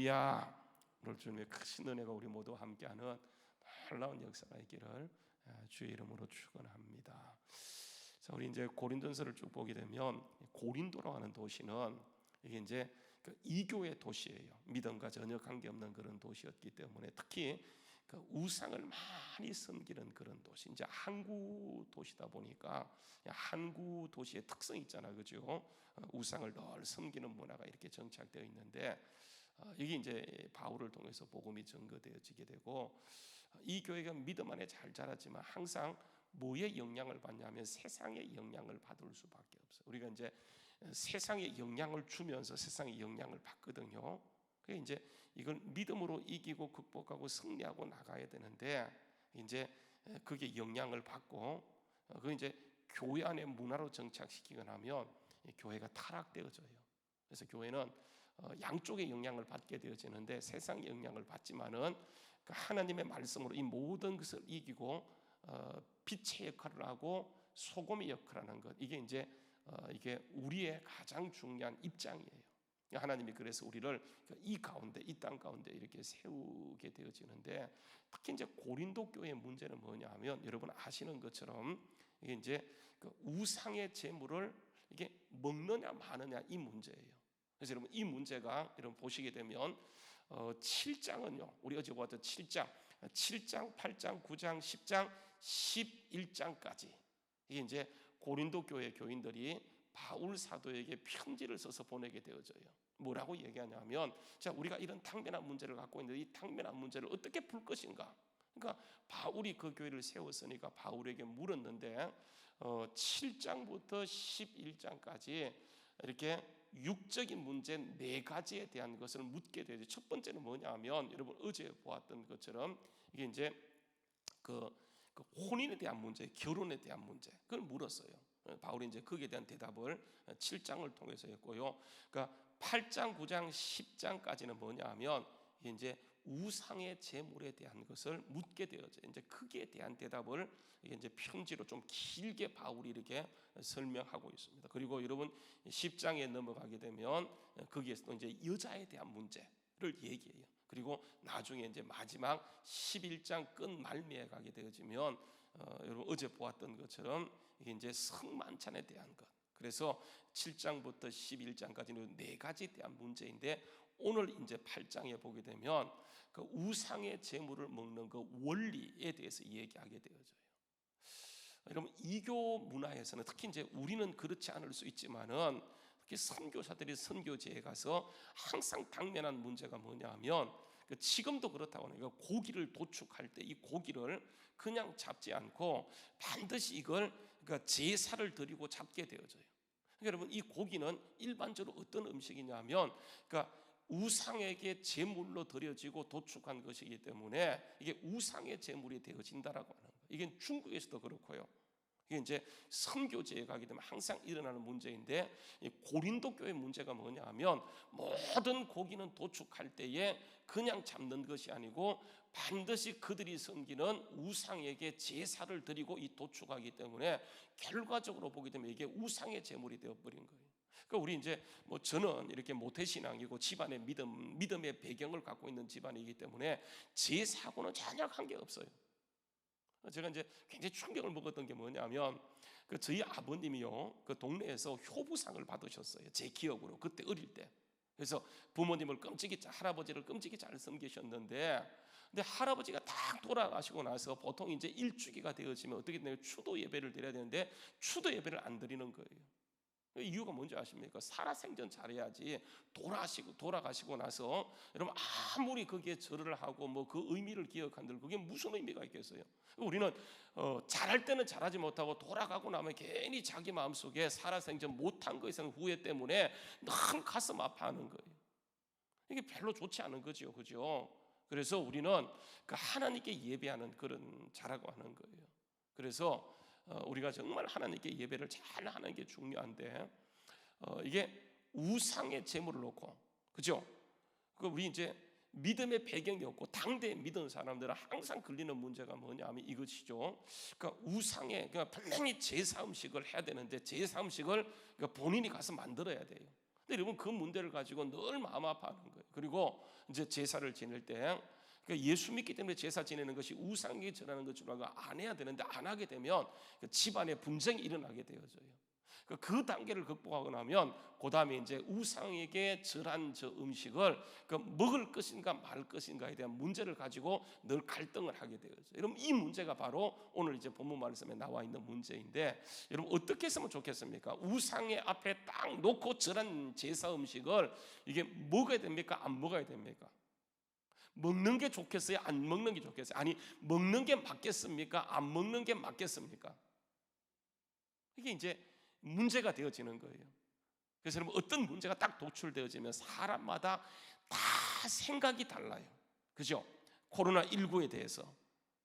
할렐루야. 오늘 주님의 크신 은혜가 우리 모두 함께하는 놀라운 역사가 있기를 아, 주의 이름으로 축원합니다. 자, 우리 이제 고린도전서를 쭉 보게 되면 고린도라고 하는 도시는 이게 이제 그 이교의 도시예요. 믿음과 전혀 관계없는 그런 도시였기 때문에 특히 그 우상을 많이 섬기는 그런 도시. 이제 항구 도시다 보니까 항구 도시의 특성이 있잖아, 그죠? 어, 우상을 늘 섬기는 문화가 이렇게 정착되어 있는데 어, 여기 이제 바울을 통해서 복음이 증거되어지게 되고 어, 이 교회가 믿음 안에 잘 자랐지만 항상 뭐의 영향을 받냐면 세상의 영향을 받을 수밖에 없어. 우리가 이제 세상의 영향을 주면서 세상의 영향을 받거든요. 그 이제 이걸 믿음으로 이기고 극복하고 승리하고 나가야 되는데 이제 그게 영향을 받고 그 이제 교회 안에 문화로 정착시키고 나면 교회가 타락되어져요. 그래서 교회는 어, 양쪽의 영향을 받게 되어지는데 세상의 영향을 받지만은 그 하나님의 말씀으로 이 모든 것을 이기고 어, 빛의 역할을 하고 소금의 역할을 하는 것 이게 이제 어, 이게 우리의 가장 중요한 입장이에요. 하나님이 그래서 우리를 이 가운데 이 땅 가운데 이렇게 세우게 되어지는데 특히 이제 고린도 교회의 문제는 뭐냐하면 여러분 아시는 것처럼 이게 이제 그 우상의 재물을 이게 먹느냐 마느냐 이 문제예요. 그래서 여러분 이 문제가 여러분 보시게 되면 어 7장은요. 우리 어제 보았던 7장, 7장, 8장, 9장, 10장, 11장까지 이게 이제 고린도 교회 교인들이 바울 사도에게 편지를 써서 보내게 되어져요. 뭐라고 얘기하냐면 자 우리가 이런 당면한 문제를 갖고 있는데 이 당면한 문제를 어떻게 풀 것인가? 그러니까 바울이 그 교회를 세웠으니까 바울에게 물었는데 어, 7장부터 11장까지 이렇게 육적인 문제 네 가지에 대한 것을 묻게 되죠. 첫 번째는 뭐냐면 여러분 어제 보았던 것처럼 이게 이제 그, 그 혼인에 대한 문제, 결혼에 대한 문제 그걸 물었어요. 바울이 이제 거기에 대한 대답을 7장을 통해서 했고요. 그러니까 8장, 9장, 10장까지는 뭐냐하면 이제 우상의 제물에 대한 것을 묻게 되어져. 이제 크기에 대한 대답을 이제 편지로 좀 길게 바울이 이렇게 설명하고 있습니다. 그리고 여러분 10장에 넘어가게 되면 거기에서 이제 여자에 대한 문제를 얘기해요. 그리고 나중에 이제 마지막 11장 끝 말미에 가게 되어지면 어, 여러분 어제 보았던 것처럼 이게 이제 성만찬에 대한 것. 그래서 7장부터 11장까지는 네 가지에 대한 문제인데 오늘 이제 8장에 보게 되면 그 우상의 제물을 먹는 그 원리에 대해서 얘기하게 되어져요. 여러분 이교 문화에서는 특히 이제 우리는 그렇지 않을 수 있지만은 특히 선교사들이 선교지에 가서 항상 당면한 문제가 뭐냐하면 그 지금도 그렇다고 하니까 고기를 도축할 때 이 고기를 그냥 잡지 않고 반드시 이걸 그러니까 제사를 드리고 잡게 되어져요. 그러니까 여러분 이 고기는 일반적으로 어떤 음식이냐면 그러니까 우상에게 제물로 드려지고 도축한 것이기 때문에 이게 우상의 제물이 되어진다라고 하는 거예요. 이게 중국에서도 그렇고요. 이게 이제 선교제에 가게 되면 항상 일어나는 문제인데 고린도 교회 문제가 뭐냐 하면 모든 고기는 도축할 때에 그냥 잡는 것이 아니고 반드시 그들이 섬기는 우상에게 제사를 드리고 이 도축하기 때문에 결과적으로 보게 되면 이게 우상의 제물이 되어 버린 거예요. 그러니까 우리 이제 뭐 저는 이렇게 모태 신앙이고 집안의 믿음 믿음의 배경을 갖고 있는 집안이기 때문에 제 사고는 전혀 관계 없어요. 제가 이제 굉장히 충격을 먹었던 게 뭐냐면 그 저희 아버님이요 그 동네에서 효부상을 받으셨어요 제 기억으로 그때 어릴 때 그래서 부모님을 끔찍이 할아버지를 끔찍이 잘 섬기셨는데 근데 할아버지가 딱 돌아가시고 나서 보통 이제 일주기가 되어지면 어떻게 되냐면 추도 예배를 드려야 되는데 추도 예배를 안 드리는 거예요. 이유가 뭔지 아십니까? 살아생전 잘해야지 돌아가시고 돌아가시고 나서 여러분 아무리 거기에 절을 하고 뭐 그 의미를 기억한들 그게 무슨 의미가 있겠어요? 우리는 어, 잘할 때는 잘하지 못하고 돌아가고 나면 괜히 자기 마음 속에 살아생전 못한 것에 대한 후회 때문에 늘 가슴 아파하는 거예요. 이게 별로 좋지 않은 거죠, 그죠? 그래서 우리는 그 하나님께 예배하는 그런 자라고 하는 거예요. 그래서 어, 우리가 정말 하나님께 예배를 잘 하는 게 중요한데 어, 이게 우상의 제물을 놓고 그죠? 그 우리 이제 믿음의 배경이 없고 당대에 믿은 사람들은 항상 걸리는 문제가 뭐냐면 이것이죠. 그러니까 우상의 그러니까 분명히 제사 음식을 해야 되는데 제사 음식을 그러니까 본인이 가서 만들어야 돼요. 근데 여러분 그 문제를 가지고 늘 마음 아파하는 거예요. 그리고 이제 제사를 지낼 때 그러니까 예수 믿기 때문에 제사 지내는 것이 우상에게 것으로 알고 안 해야 되는데 안 하게 되면 그 집안에 분쟁이 일어나게 되어져요. 그- 그 단계를 극복하고 나면 그 다음에 이제 우상에게 절한 저 음식을 그 먹을 것인가 말 것인가에 대한 문제를 가지고 늘 갈등을 하게 되어져. 여러분 이 문제가 바로 오늘 이제 본문 말씀에 나와 있는 문제인데 여러분 어떻게 했으면 좋겠습니까? 우상의 앞에 딱 놓고 절한 제사 음식을 이게 먹어야 됩니까? 안 먹어야 됩니까? 먹는 게 좋겠어요? 안 먹는 게 좋겠어요? 아니 먹는 게 맞겠습니까? 안 먹는 게 맞겠습니까? 이게 이제 문제가 되어지는 거예요. 그래서 여러분 어떤 문제가 딱 도출되어지면 사람마다 다 생각이 달라요. 그죠? 코로나 19에 대해서.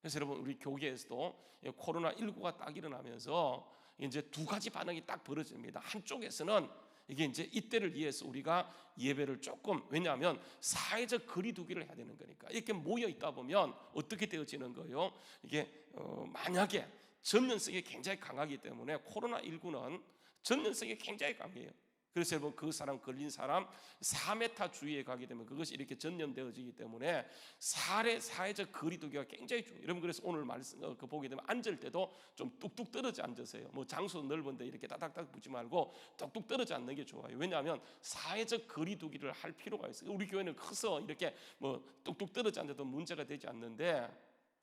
그래서 여러분 우리 교계에서도 코로나 19가 딱 일어나면서 이제 두 가지 반응이 딱 벌어집니다. 한쪽에서는 이게 이제 이때를 위해서 우리가 예배를 조금 왜냐하면 사회적 거리두기를 해야 되는 거니까 이렇게 모여 있다 보면 어떻게 되어지는 거예요? 이게 어, 만약에 전염성이 굉장히 강하기 때문에 코로나 19는 전염성이 굉장히 강해요. 그래서 여러분 그 사람 걸린 사람 4m 주위에 가게 되면 그것이 이렇게 전염되어지기 때문에 사회 사회적 거리두기가 굉장히 중요해요. 여러분 그래서 오늘 말씀 어, 그 보게 되면 앉을 때도 좀 뚝뚝 떨어져 앉으세요. 뭐 장소 넓은데 이렇게 따닥따닥 붙지 말고 뚝뚝 떨어져 앉는 게 좋아요. 왜냐하면 사회적 거리두기를 할 필요가 있어요. 우리 교회는 커서 이렇게 뭐 뚝뚝 떨어져 앉아도 문제가 되지 않는데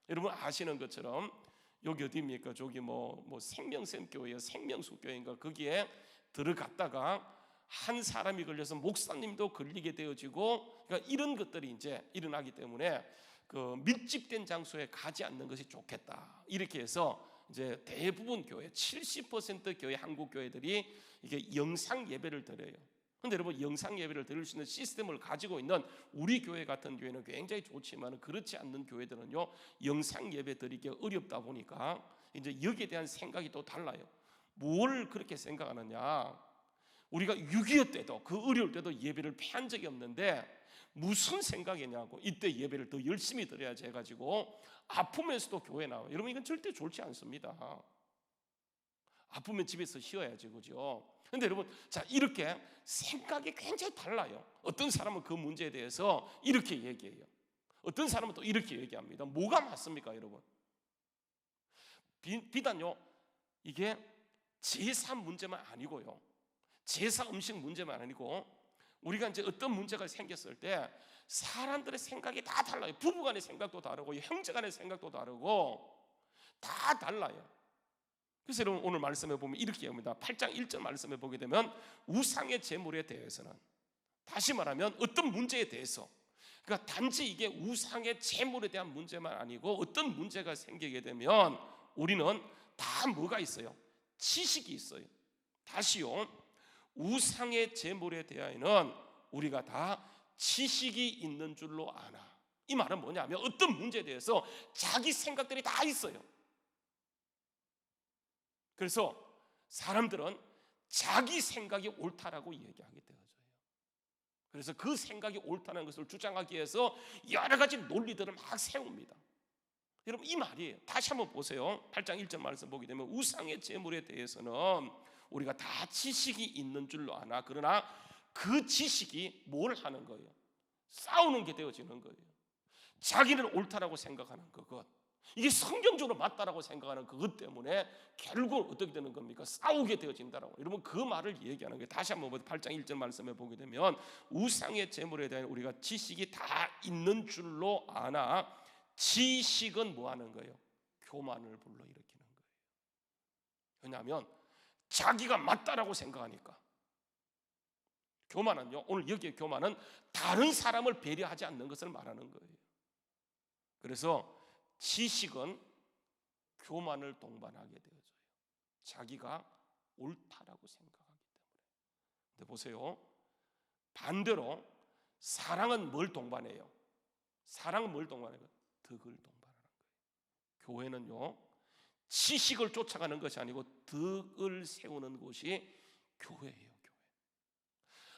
여러분 아시는 것처럼 여기 어디입니까? 저기 뭐, 뭐 생명샘 교회, 생명수 교회인가 거기에 들어갔다가 한 사람이 걸려서 목사님도 걸리게 되어지고 그러니까 이런 것들이 이제 일어나기 때문에 그 밀집된 장소에 가지 않는 것이 좋겠다. 이렇게 해서 이제 대부분 교회 70% 교회 한국 교회들이 이게 영상 예배를 드려요. 근데 여러분 영상 예배를 드릴 수 있는 시스템을 가지고 있는 우리 교회 같은 교회는 굉장히 좋지만 그렇지 않는 교회들은요 영상 예배 드리기 어렵다 보니까 이제 여기에 대한 생각이 또 달라요. 뭘 그렇게 생각하느냐? 우리가 6.25 때도 그 어려울 때도 예배를 패한 적이 없는데 무슨 생각이냐고 이때 예배를 더 열심히 드려야지 해가지고 아프면서도 교회 나와. 여러분 이건 절대 좋지 않습니다. 아프면 집에서 쉬어야지 그죠? 근데 여러분 자 이렇게 생각이 굉장히 달라요. 어떤 사람은 그 문제에 대해서 이렇게 얘기해요. 어떤 사람은 또 이렇게 얘기합니다. 뭐가 맞습니까, 여러분? 비, 비단요 이게 제사 문제만 아니고요. 제사 음식 문제만 아니고 우리가 이제 어떤 문제가 생겼을 때 사람들의 생각이 다 달라요. 부부간의 생각도 다르고 형제간의 생각도 다르고 다 달라요. 그래서 여러분 오늘 말씀해 보면 이렇게 합니다. 8장 1절 말씀해 보게 되면 우상의 제물에 대해서는 다시 말하면 어떤 문제에 대해서 그러니까 단지 이게 우상의 제물에 대한 문제만 아니고 어떤 문제가 생기게 되면 우리는 다 뭐가 있어요? 지식이 있어요. 다시요. 우상의 제물에 대하여는 우리가 다 지식이 있는 줄로 아나. 이 말은 뭐냐면 어떤 문제에 대해서 자기 생각들이 다 있어요. 그래서 사람들은 자기 생각이 옳다라고 얘기하게 되어져요. 그래서 그 생각이 옳다는 것을 주장하기 위해서 여러 가지 논리들을 막 세웁니다. 여러분 이 말이에요. 다시 한번 보세요. 8장 1절 말씀 보게 되면 우상의 제물에 대해서는 우리가 다 지식이 있는 줄로 아나 그러나 그 지식이 뭘 하는 거예요? 싸우는 게 되어지는 거예요. 자기는 옳다라고 생각하는 그것. 이게 성경적으로 맞다라고 생각하는 그것 때문에 결국 어떻게 되는 겁니까? 싸우게 되어진다라고. 여러분 그 말을 얘기하는 게 다시 한번 8장 1절 말씀에 보게 되면 우상의 제물에 대한 우리가 지식이 다 있는 줄로 아나 지식은 뭐 하는 거예요? 교만을 불러일으키는 거예요. 왜냐하면 자기가 맞다라고 생각하니까. 교만은요. 오늘 여기에 교만은 다른 사람을 배려하지 않는 것을 말하는 거예요. 그래서 지식은 교만을 동반하게 되어져요. 자기가 옳다라고 생각하기 때문에. 근데 보세요. 반대로 사랑은 뭘 동반해요? 사랑은 뭘 동반해요? 덕을 동반하는 거예요. 교회는요. 지식을 쫓아가는 것이 아니고 덕을 세우는 곳이 교회예요. 교회.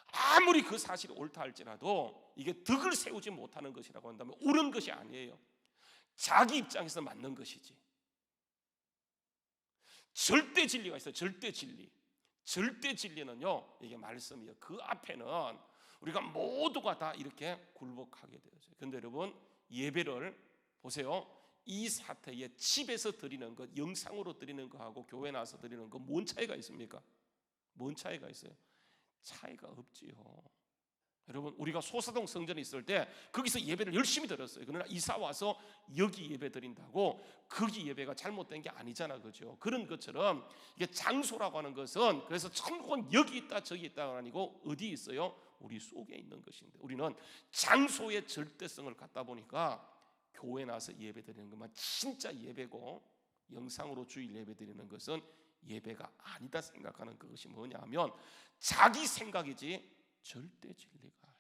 아무리 그 사실이 옳다 할지라도 이게 덕을 세우지 못하는 것이라고 한다면 옳은 것이 아니에요. 자기 입장에서 맞는 것이지. 절대 진리가 있어요. 절대 진리. 절대 진리는요 이게 말씀이에요. 그 앞에는 우리가 모두가 다 이렇게 굴복하게 되어져요. 근데 여러분 예배를 보세요. 이 사태에 집에서 드리는 것, 영상으로 드리는 거하고 교회 나서 드리는 거뭔 차이가 있습니까? 뭔 차이가 있어요? 차이가 없지요. 여러분 우리가 소사동 성전에 있을 때 거기서 예배를 열심히 드렸어요. 그러나 이사 와서 여기 예배 드린다고 거기 예배가 잘못된 게 아니잖아, 그죠? 그런 것처럼 이게 장소라고 하는 것은 그래서 천국은 여기 있다 저기 있다가 아니고 어디 있어요? 우리 속에 있는 것인데 우리는 장소의 절대성을 갖다 보니까 교회 나서 예배 드리는 것만 진짜 예배고 영상으로 주일 예배 드리는 것은 예배가 아니다 생각하는 그것이 뭐냐면 자기 생각이지 절대 진리가 아니에요.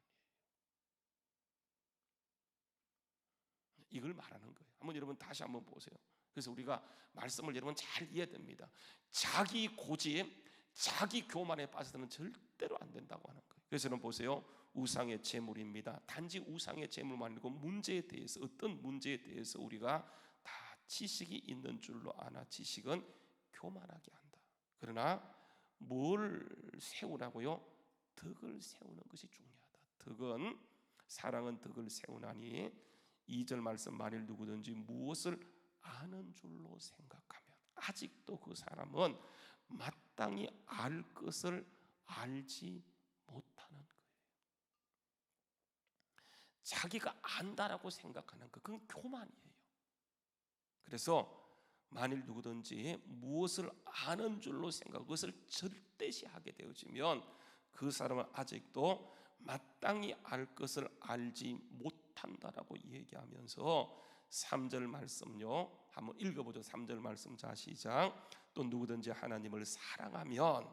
이걸 말하는 거예요. 한번 여러분 다시 한번 보세요. 그래서 우리가 말씀을 여러분 잘 이해됩니다. 자기 고집, 자기 교만에 빠져서는 절대로 안 된다고 하는 거예요. 그래서 여러분 보세요. 우상의 재물입니다. 단지 우상의 재물만 아니고 문제에 대해서 어떤 문제에 대해서 우리가 다 지식이 있는 줄로 아나 지식은 교만하게 한다. 그러나 뭘 세우라고요? 덕을 세우는 것이 중요하다. 덕은 사랑은 덕을 세우나니 2절 말씀 만일 누구든지 무엇을 아는 줄로 생각하면 아직도 그 사람은 마땅히 알 것을 알지 못하는 거예요. 자기가 안다라고 생각하는 것 그건 교만이에요. 그래서 만일 누구든지 무엇을 아는 줄로 생각 그것을 절대시하게 되어지면 그 사람은 아직도 마땅히 알 것을 알지 못한다라고 얘기하면서 3절 말씀요. 한번 읽어보죠. 3절 말씀 자 시작. 또 누구든지 하나님을 사랑하면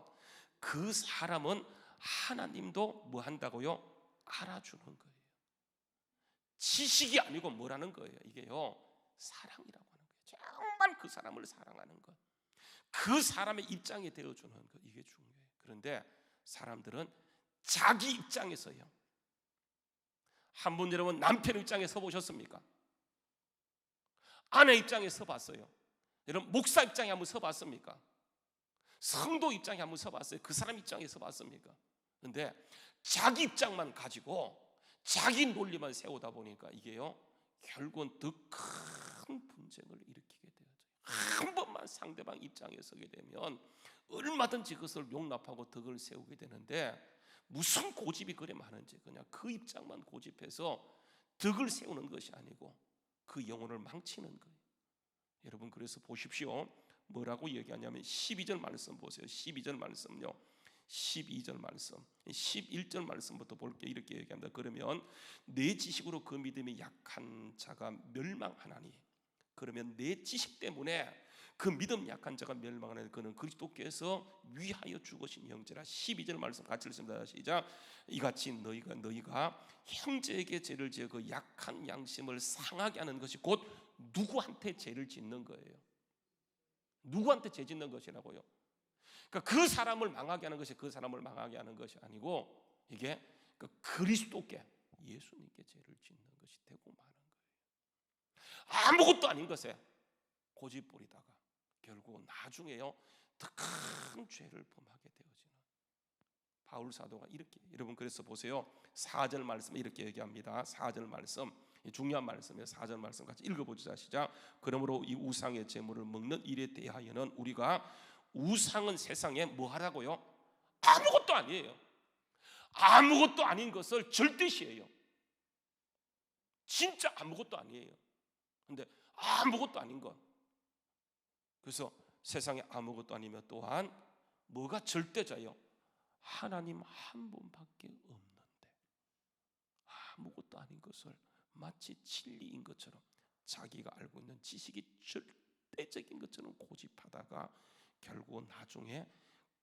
그 사람은 하나님도 뭐 한다고요? 알아주는 거예요. 지식이 아니고 뭐라는 거예요? 이게요. 사랑이라고 하는 거예요. 정말 그 사람을 사랑하는 것. 그 사람의 입장에 되어 주는 것. 이게 중요해요. 그런데 사람들은 자기 입장에서요. 한 분 여러분 남편 입장에 서 보셨습니까? 아내 입장에 서 봤어요. 여러분 목사 입장에 한번 서 봤습니까? 성도 입장에 한번 서 봤어요. 그 사람 입장에 서 봤습니까? 근데 자기 입장만 가지고 자기 논리만 세우다 보니까 이게요. 결국은 더 큰 분쟁을 일으키게 되어져요. 한 번만 상대방 입장에 서게 되면 얼마든지 그것을 용납하고 덕을 세우게 되는데 무슨 고집이 그래 많은지 그냥 그 입장만 고집해서 덕을 세우는 것이 아니고 그 영혼을 망치는 거예요. 여러분 그래서 보십시오. 뭐라고 얘기하냐면 12절 말씀 보세요. 12절 말씀요. 12절 말씀, 11절 말씀부터 볼게 이렇게 얘기합니다. 그러면 내 지식으로 그 믿음이 약한 자가 멸망하나니 그러면 내 지식 때문에 그 믿음 약한 자가 멸망하는 그는 그리스도께서 위하여 죽으신 형제라 12절 말씀 같이 읽습니다. 시작. 이같이 너희가 너희가 형제에게 죄를 지어 그 약한 양심을 상하게 하는 것이 곧 누구한테 죄를 짓는 거예요? 누구한테 죄 짓는 것이라고요 그러니까 그 사람을 망하게 하는 것이 그 사람을 망하게 하는 것이 아니고 이게 그 그리스도께 예수님께 죄를 짓는 것이 되고 마는 거예요. 아무것도 아닌 것에 고집 부리다가 결국 나중에요 더큰 죄를 범하게 되어지는 바울 사도가 이렇게 여러분 그래서 보세요. 4절 말씀 이렇게 얘기합니다. 4절 말씀 중요한 말씀이에요. 4절 말씀 같이 읽어보자 시작. 그러므로 이 우상의 제물을 먹는 일에 대하여는 우리가 우상은 세상에 뭐 하라고요? 아무것도 아니에요 아무것도 아닌 것을 절대시해요 진짜 아무것도 아니에요 근데 아무것도 아닌 것 그래서 세상에 아무것도 아니며 또한 뭐가 절대자요? 하나님 한 분밖에 없는데 아무것도 아닌 것을 마치 진리인 것처럼 자기가 알고 있는 지식이 절대적인 것처럼 고집하다가 결국 나중에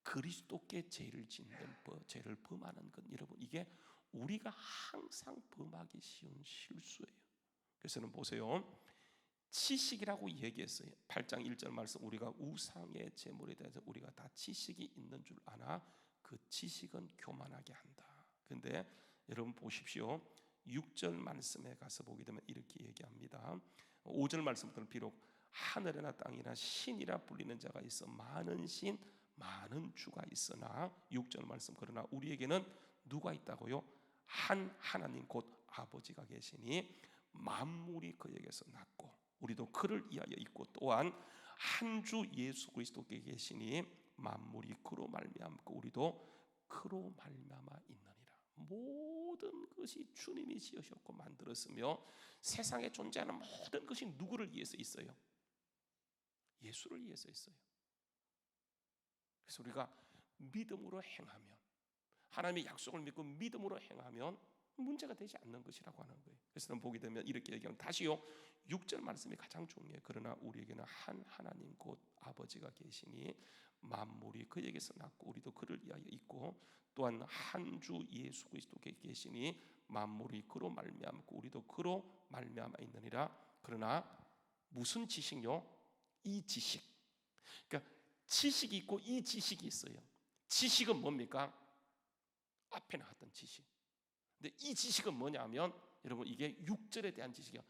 그리스도께 죄를 짓는 죄를 범하는 것 여러분 이게 우리가 항상 범하기 쉬운 실수예요. 그래서는 보세요. 지식이라고 얘기했어요. 8장 1절 말씀 우리가 우상의 제물에 대해서 우리가 다 지식이 있는 줄 아나 그 지식은 교만하게 한다. 근데 여러분 보십시오. 6절 말씀에 가서 보게 되면 이렇게 얘기합니다. 5절 말씀부터는 비록 하늘이나 땅이나 신이라 불리는 자가 있어 많은 신 많은 주가 있으나 6절 말씀 그러나 우리에게는 누가 있다고요? 한 하나님 곧 아버지가 계시니 만물이 그에게서 났고 우리도 그를 위하여 있고 또한 한 주 예수 그리스도께 계시니 만물이 그로 말미암고 우리도 그로 말미암아 있느니라 모든 것이 주님이 지으셨고 만들었으며 세상에 존재하는 모든 것이 누구를 위해서 있어요? 예수를 위해서 있어요. 그래서 우리가 믿음으로 행하면 하나님의 약속을 믿고 믿음으로 행하면 문제가 되지 않는 것이라고 하는 거예요. 그래서 보게 되면 이렇게 얘기하면 다시요. 6절 말씀이 가장 중요해요. 그러나 우리에게는 한 하나님 곧 아버지가 계시니 만물이 그에게서 났고 우리도 그를 위하여 있고 또한 한 주 예수 그리스도께 계시니 만물이 그로 말미암고 우리도 그로 말미암아 있느니라. 그러나 무슨 지식요? 이 지식. 그러니까 지식이 있고 이 지식이 있어요. 지식은 뭡니까? 앞에 나왔던 지식. 근데 이 지식은 뭐냐면 여러분 이게 육절에 대한 지식이야.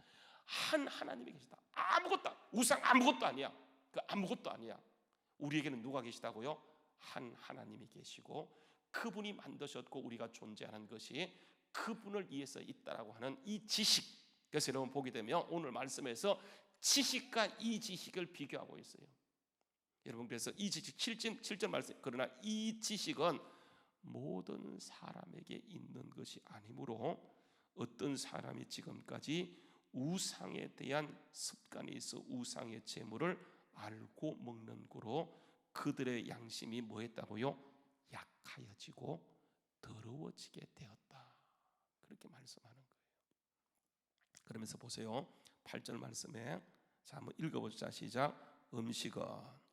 한 하나님이 계시다. 아무것도 우상 아무것도 아니야. 그 아무것도 아니야. 우리에게는 누가 계시다고요? 한 하나님이 계시고 그분이 만드셨고 우리가 존재하는 것이 그분을 위해서 있다라고 하는 이 지식. 그래서 여러분 보게 되면 오늘 말씀에서 지식과 이 지식을 비교하고 있어요. 여러분 그래서 이 지식 7절 7절 말씀 그러나 이 지식은 모든 사람에게 있는 것이 아니므로 어떤 사람이 지금까지 우상에 대한 습관이 있어 우상의 재물을 알고 먹는 거로 그들의 양심이 뭐했다고요? 약하여지고 더러워지게 되었다. 그렇게 말씀하는 거예요. 그러면서 보세요. 8절 말씀에 자 한번 읽어보자 시작. 음식은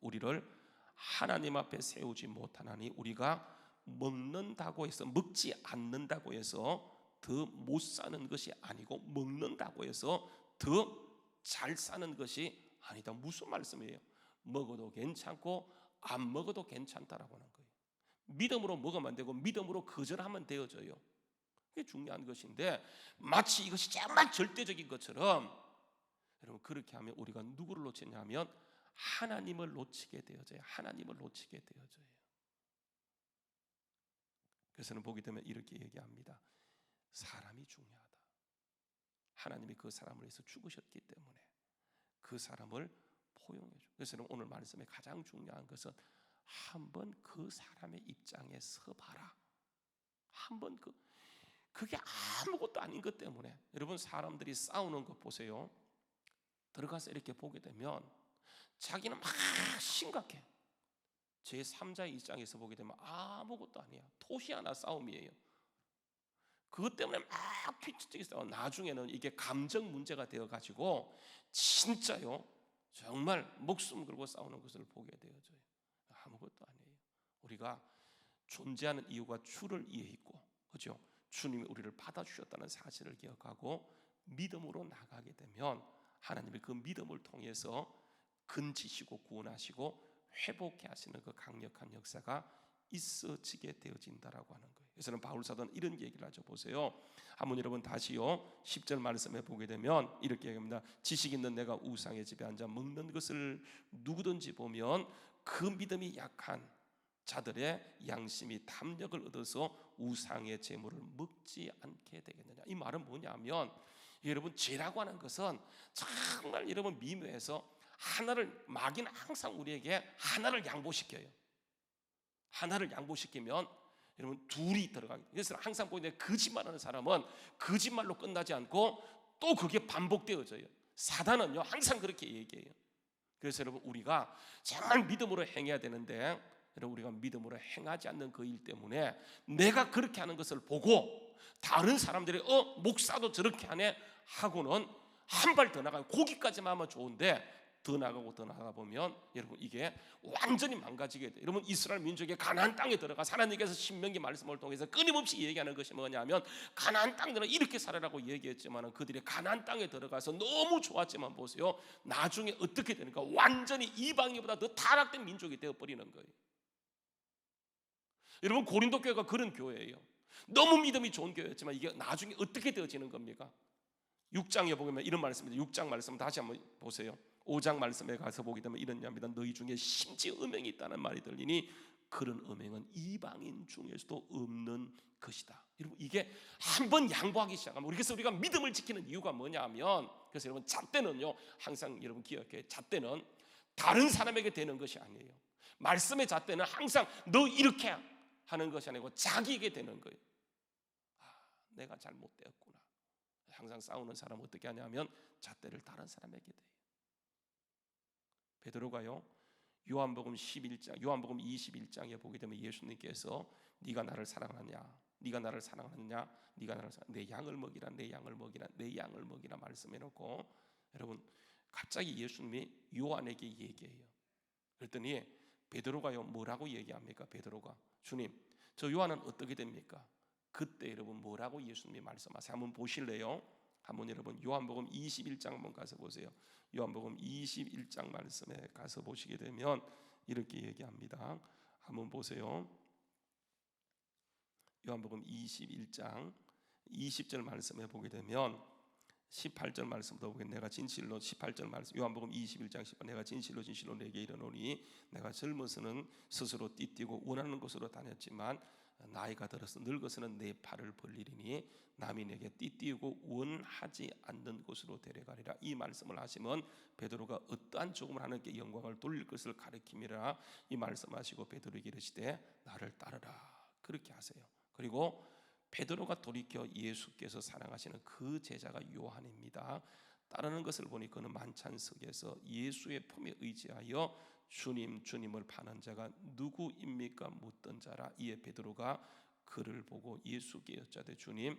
우리를 하나님 앞에 세우지 못하나니 우리가 먹는다고 해서 먹지 않는다고 해서 더 못 사는 것이 아니고 먹는다고 해서 더 잘 사는 것이 아니다. 무슨 말씀이에요? 먹어도 괜찮고 안 먹어도 괜찮다라고 하는 거예요. 믿음으로 먹으면 안 되고 믿음으로 거절하면 되어져요. 그게 중요한 것인데 마치 이것이 정말 절대적인 것처럼 여러분 그렇게 하면 우리가 누구를 놓치냐면 하나님을 놓치게 되어져요. 하나님을 놓치게 되어져요. 그래서는 보게 되면 이렇게 얘기합니다. 사람이 중요하다. 하나님이 그 사람을 위해서 죽으셨기 때문에 그 사람을 포용해 줘. 그래서 오늘 말씀에 가장 중요한 것은 한번 그 사람의 입장에 서봐라. 한번 그 그게 아무것도 아닌 것 때문에 여러분 사람들이 싸우는 것 보세요. 들어가서 이렇게 보게 되면 자기는 막 심각해. 제 3자의 입장에서 보게 되면 아무것도 아니야. 토시 하나 싸움이에요. 그것 때문에 막 피치치기 싸워. 나중에는 이게 감정 문제가 되어 가지고 진짜요. 정말 목숨 걸고 싸우는 것을 보게 되어져요. 아무것도 아니에요. 우리가 존재하는 이유가 주를 이해했고, 그죠? 주님이 우리를 받아주셨다는 사실을 기억하고 믿음으로 나가게 되면 하나님의 그 믿음을 통해서 근지시고 구원하시고 회복해 하시는 그 강력한 역사가 있어지게 되어진다라고 하는 거예요. 그래서는 바울 사도는 이런 얘기를 하죠. 보세요. 한번 여러분 다시요. 10절 말씀에 보게 되면 이렇게 얘기합니다. 지식 있는 내가 우상의 집에 앉아 먹는 것을 누구든지 보면 그 믿음이 약한 자들의 양심이 탐력을 얻어서 우상의 재물을 먹지 않게 되겠느냐. 이 말은 뭐냐면 여러분 죄라고 하는 것은 정말 여러분 미묘해서 하나를 마귀는 항상 우리에게 하나를 양보시켜요. 하나를 양보시키면 여러분 둘이 들어가게. 그래서 항상 보이는 거짓말하는 사람은 거짓말로 끝나지 않고 또 그게 반복되어져요. 사단은요 항상 그렇게 얘기해요. 그래서 여러분 우리가 정말 믿음으로 행해야 되는데 여러분 우리가 믿음으로 행하지 않는 그 일 때문에 내가 그렇게 하는 것을 보고 다른 사람들이 어 목사도 저렇게 하네 하고는 한 발 더 나가요. 거기까지만 하면 좋은데 더 나가고 더 나가 보면 여러분 이게 완전히 망가지게 돼. 여러분 이스라엘 민족의 가나안 땅에 들어가 하나님께서 신명기 말씀을 통해서 끊임없이 얘기하는 것이 뭐냐면 가나안 땅들은 이렇게 살아라고 얘기했지만 그들이 가나안 땅에 들어가서 너무 좋았지만 보세요. 나중에 어떻게 되니까 완전히 이방인보다 더 타락된 민족이 되어 버리는 거예요. 여러분 고린도 교회가 그런 교회예요. 너무 믿음이 좋은 교회였지만 이게 나중에 어떻게 되어지는 겁니까? 6장에 보면 이런 말씀입니다. 6장 말씀 다시 한번 보세요. 5장 말씀에 가서 보게 되면 이런 얘기합니다. 너희 중에 심지 음행이 있다는 말이 들리니 그런 음행은 이방인 중에서도 없는 것이다. 여러분 이게 한 번 양보하기 시작하면 그래서 우리가 믿음을 지키는 이유가 뭐냐면 그래서 여러분 잣대는요 항상 여러분 기억해 잣대는 다른 사람에게 되는 것이 아니에요. 말씀의 잣대는 항상 너 이렇게 하는 것이 아니고 자기에게 되는 거예요. 아, 내가 잘못되었구나. 항상 싸우는 사람 어떻게 하냐면 잣대를 다른 사람에게 돼요. 베드로가요. 요한복음 11장, 요한복음 21장에 보게 되면 예수님께서 네가 나를 사랑하냐? 네가 나를 사랑하느냐? 네가 나를 사랑, 내 양을 먹이라, 내 양을 먹이라, 내 양을 먹이라 말씀해 놓고 여러분 갑자기 예수님이 요한에게 얘기해요. 그랬더니 베드로가요 뭐라고 얘기합니까? 베드로가 주님, 저 요한은 어떻게 됩니까? 그때 여러분 뭐라고 예수님이 말씀하세요? 한번 보실래요? 한번 여러분 요한복음 21장 한번 가서 보세요. 요한복음 21장 말씀에 가서 보시게 되면 이렇게 얘기합니다. 한번 보세요. 요한복음 21장 20절 말씀에 보게 되면 18절 말씀도 보게 내가 진실로 18절 말씀 요한복음 21장 10번 내가 진실로 진실로 내게 이르노니 내가 젊어서는 스스로 띠뛰고 원하는 곳으로 다녔지만 나이가 들어서 늙어서는 내 팔을 벌리리니 남이 내게 띠띠우고 원하지 않는 곳으로 데려가리라. 이 말씀을 하시면 베드로가 어떠한 조금을 하나님께 영광을 돌릴 것을 가리킴이라 이 말씀하시고 베드로에게 이르시되 나를 따르라. 그렇게 하세요. 그리고 베드로가 돌이켜 예수께서 사랑하시는 그 제자가 요한입니다. 따르는 것을 보니 그는 만찬석에서 예수의 품에 의지하여 주님 주님을 파는 자가 누구입니까 묻던 자라 이에 베드로가 그를 보고 예수께 여짜되 주님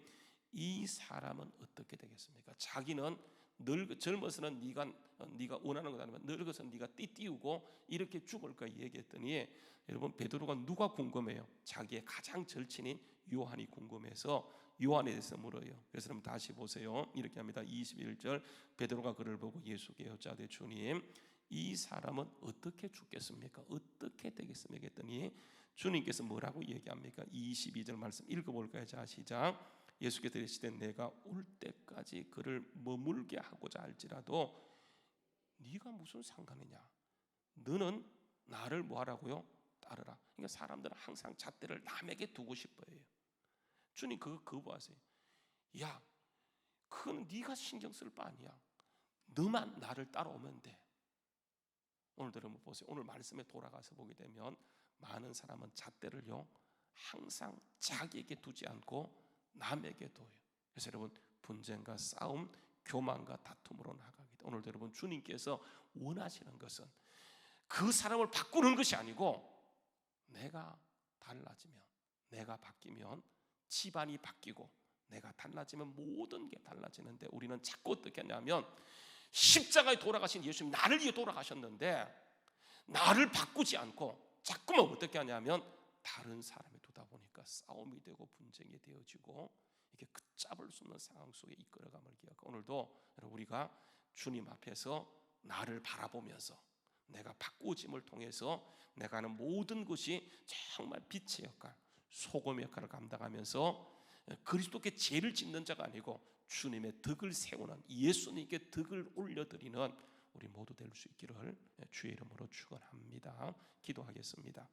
이 사람은 어떻게 되겠습니까? 자기는 늙 젊어서는 네가 네가 원하는 것 아니면 늙어서 네가 띠띠우고 이렇게 죽을까 얘기했더니 여러분 베드로가 누가 궁금해요? 자기의 가장 절친인 요한이 궁금해서 요한에 대해서 물어요. 그래서 그럼 다시 보세요. 이렇게 합니다. 21절 베드로가 그를 보고 예수께 여짜되 주님 이 사람은 어떻게 죽겠습니까? 어떻게 되겠습니까? 했더니 주님께서 뭐라고 얘기합니까? 22절 말씀 읽어볼까요? 자 시작. 예수께서 이르시되 내가 올 때까지 그를 머물게 하고자 할지라도 네가 무슨 상관이냐? 너는 나를 뭐하라고요? 따르라. 그러니까 사람들은 항상 잣대를 남에게 두고 싶어해요. 주님 그거 거부하세요. 야, 그건 네가 신경 쓸 바 아니야. 너만 나를 따라오면 돼. 오늘도 여러분 보세요. 오늘 말씀에 돌아가서 보게 되면 많은 사람은 잣대를요 항상 자기에게 두지 않고 남에게 둬요. 그래서 여러분 분쟁과 싸움, 교만과 다툼으로 나가게 돼. 오늘도 여러분 주님께서 원하시는 것은 그 사람을 바꾸는 것이 아니고 내가 달라지면, 내가 바뀌면 집안이 바뀌고 내가 달라지면 모든 게 달라지는데 우리는 자꾸 어떻게 하냐면 십자가에 돌아가신 예수님 나를 위해 돌아가셨는데 나를 바꾸지 않고 자꾸만 어떻게 하냐면 다른 사람에 두다 보니까 싸움이 되고 분쟁이 되어지고 이게 걷잡을 수 없는 상황 속에 이끌어감을 기억하고 오늘도 우리가 주님 앞에서 나를 바라보면서 내가 바꾸짐을 통해서 내가 하는 모든 것이 정말 빛의 역할, 소금 역할을 감당하면서 그리스도께 죄를 짓는 자가 아니고 주님의 덕을 세우는 예수님께 덕을 올려드리는 우리 모두 될 수 있기를 주의 이름으로 축원합니다. 기도하겠습니다.